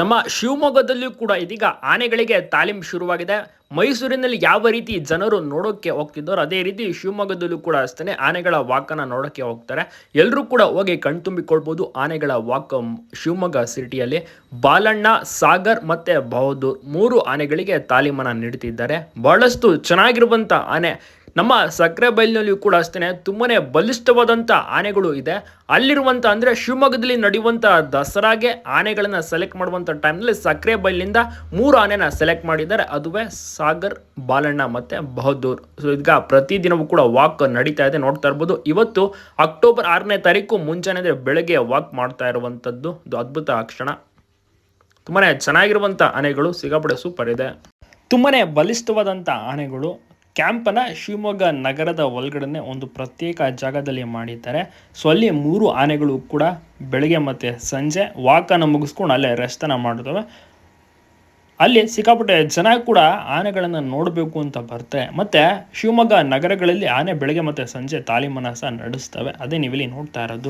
ನಮ್ಮ ಶಿವಮೊಗ್ಗದಲ್ಲಿಯೂ ಕೂಡ ಇದೀಗ ಆನೆಗಳಿಗೆ ತಾಲೀಮ್ ಶುರುವಾಗಿದೆ. ಮೈಸೂರಿನಲ್ಲಿ ಯಾವ ರೀತಿ ಜನರು ನೋಡೋಕ್ಕೆ ಹೋಗ್ತಿದ್ದಾರೋ ಅದೇ ರೀತಿ ಶಿವಮೊಗ್ಗದಲ್ಲೂ ಕೂಡ ಅಷ್ಟೇ ಆನೆಗಳ ವಾಕನ್ನ ನೋಡೋಕ್ಕೆ ಹೋಗ್ತಾರೆ. ಎಲ್ಲರೂ ಕೂಡ ಹೋಗಿ ಕಣ್ತುಂಬಿಕೊಳ್ಬೋದು ಆನೆಗಳ ವಾಕ್ ಶಿವಮೊಗ್ಗ ಸಿಟಿಯಲ್ಲಿ. ಬಾಲಣ್ಣ, ಸಾಗರ್ ಮತ್ತು ಬಹದ್ದೂರ್ ಮೂರು ಆನೆಗಳಿಗೆ ತಾಲೀಮನ್ನು ನೀಡುತ್ತಿದ್ದಾರೆ ಬಹಳಷ್ಟು ಚೆನ್ನಾಗಿರುವಂಥ ಆನೆ ನಮ್ಮ ಸಕ್ಕರೆ ಬೈಲಿನಲ್ಲಿಯೂ ಕೂಡ ಅಷ್ಟೇ ತುಂಬನೇ ಬಲಿಷ್ಠವಾದಂಥ ಆನೆಗಳು ಇದೆ. ಅಲ್ಲಿರುವಂಥ ಅಂದರೆ ಶಿವಮೊಗ್ಗದಲ್ಲಿ ನಡೆಯುವಂಥ ದಸರಾಗೆ ಆನೆಗಳನ್ನು ಸೆಲೆಕ್ಟ್ ಮಾಡುವಂಥ ಟೈಮ್ನಲ್ಲಿ ಸಕ್ಕರೆ ಬೈಲಿನಿಂದ ಮೂರು ಆನೆನ ಸೆಲೆಕ್ಟ್ ಮಾಡಿದ್ದಾರೆ. ಅದುವೇ ಸಾಗರ್, ಬಾಲಣ್ಣ ಮತ್ತು ಬಹದ್ದೂರ್. ಸೊ ಈಗ ಪ್ರತಿದಿನವೂ ಕೂಡ ವಾಕ್ ನಡೀತಾ ಇದೆ, ನೋಡ್ತಾ ಇರ್ಬೋದು. ಇವತ್ತು ಅಕ್ಟೋಬರ್ ಆರನೇ ತಾರೀಕು ಮುಂಜಾನೆ ಅಂದರೆ ಬೆಳಗ್ಗೆ ವಾಕ್ ಮಾಡ್ತಾ ಇರುವಂಥದ್ದು ಅದ್ಭುತ ಕ್ಷಣ. ತುಂಬಾ ಚೆನ್ನಾಗಿರುವಂಥ ಆನೆಗಳು, ಸಿಗಾಪಡೆ ಸೂಪರ್ ಇದೆ. ತುಂಬಾ ಬಲಿಷ್ಠವಾದಂಥ ಆನೆಗಳು. ಕ್ಯಾಂಪನ್ನು ಶಿವಮೊಗ್ಗ ನಗರದ ಒಳಗಡೆ ಒಂದು ಪ್ರತ್ಯೇಕ ಜಾಗದಲ್ಲಿ ಮಾಡಿದ್ದಾರೆ. ಸೊ ಅಲ್ಲಿ ಮೂರು ಆನೆಗಳು ಕೂಡ ಬೆಳಗ್ಗೆ ಮತ್ತು ಸಂಜೆ ವಾಕನ್ನು ಮುಗಿಸ್ಕೊಂಡು ಅಲ್ಲೇ ರೆಸ್ಟನ್ನು ಮಾಡಿದವೆ ಅಲ್ಲಿ ಸಿಕ್ಕಾಪಟ್ಟೆ ಜನ ಕೂಡ ಆನೆಗಳನ್ನು ನೋಡಬೇಕು ಅಂತ ಬರ್ತಾರೆ. ಮತ್ತು ಶಿವಮೊಗ್ಗ ನಗರಗಳಲ್ಲಿ ಆನೆ ಬೆಳಗ್ಗೆ ಮತ್ತು ಸಂಜೆ ತಾಲೀಮನ್ನು ಸಹ ನಡೆಸ್ತವೆ. ಅದೇ ನೀವಿಲ್ಲಿ ನೋಡ್ತಾ ಇರೋದು.